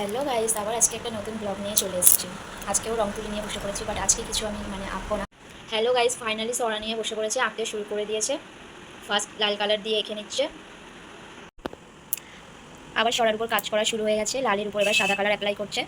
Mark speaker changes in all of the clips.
Speaker 1: Hello guys আবার আজকে একটা নতুন ব্লগ নিয়ে চলে এসেছি। আজকেও রং তুলি নিয়ে বসে পড়েছি বাট আজকে কিছু আমি মানে আঁকবো না। হ্যালো গাইস ফাইনালি সরা নিয়ে বসে পড়েছে, আঁকতে শুরু করে দিয়েছে। ফার্স্ট লাল কালার দিয়ে এঁকে নিচ্ছে। আবার সরার উপর কাজ করা শুরু হয়ে গেছে। লালের উপর এবার সাদা কালার অ্যাপ্লাই করছে।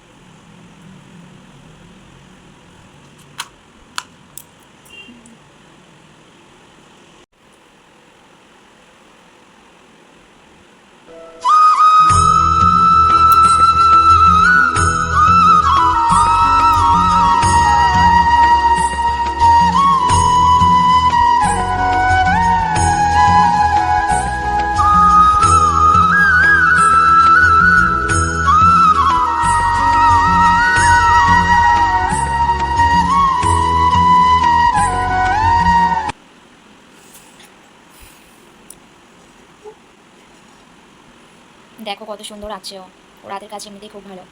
Speaker 1: দেখো কত সুন্দর আছে ও। ওর হাতের কাছে এমনিতেই খুব ভালো।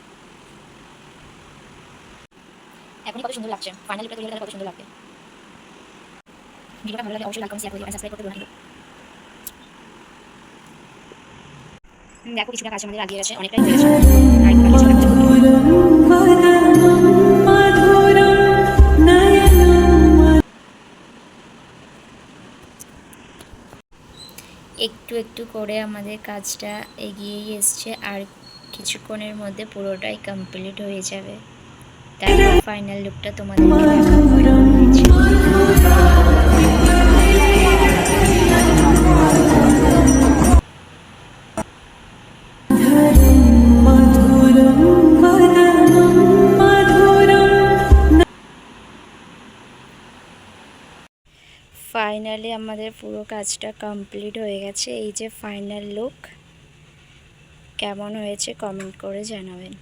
Speaker 1: এখনই কত সুন্দর লাগছে। ফাইনাল লুকটা কত সুন্দর লাগবে। ভিডিওটা ভালো লাগে অবশ্যই লাইক করুন শেয়ার করে দিও সাবস্ক্রাইব করতে ভুলবেন দেখো, কিছুটা কাছে আমাদের লাগিয়ে গেছে, অনেকটাই হয়ে গেছে। একটু একটু করে আমাদের কাজটা এগিয়েই এসছে আর কিছুক্ষণের মধ্যে পুরোটাই কমপ্লিট হয়ে যাবে। তাই ফাইনাল লুকটা তোমাদেরকে ফাইনালি আমাদের পুরো কাজটা কমপ্লিট হয়ে গেছে। এই যে ফাইনাল লুক। কেমন হয়েছে কমেন্ট করে জানাবেন।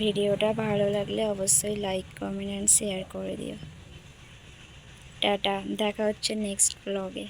Speaker 1: ভিডিওটা ভালো লাগলে অবশ্যই লাইক, কমেন্ট, অ্যান্ড শেয়ার করে দিও। টাটা, দেখা হচ্ছে নেক্সট ব্লগে।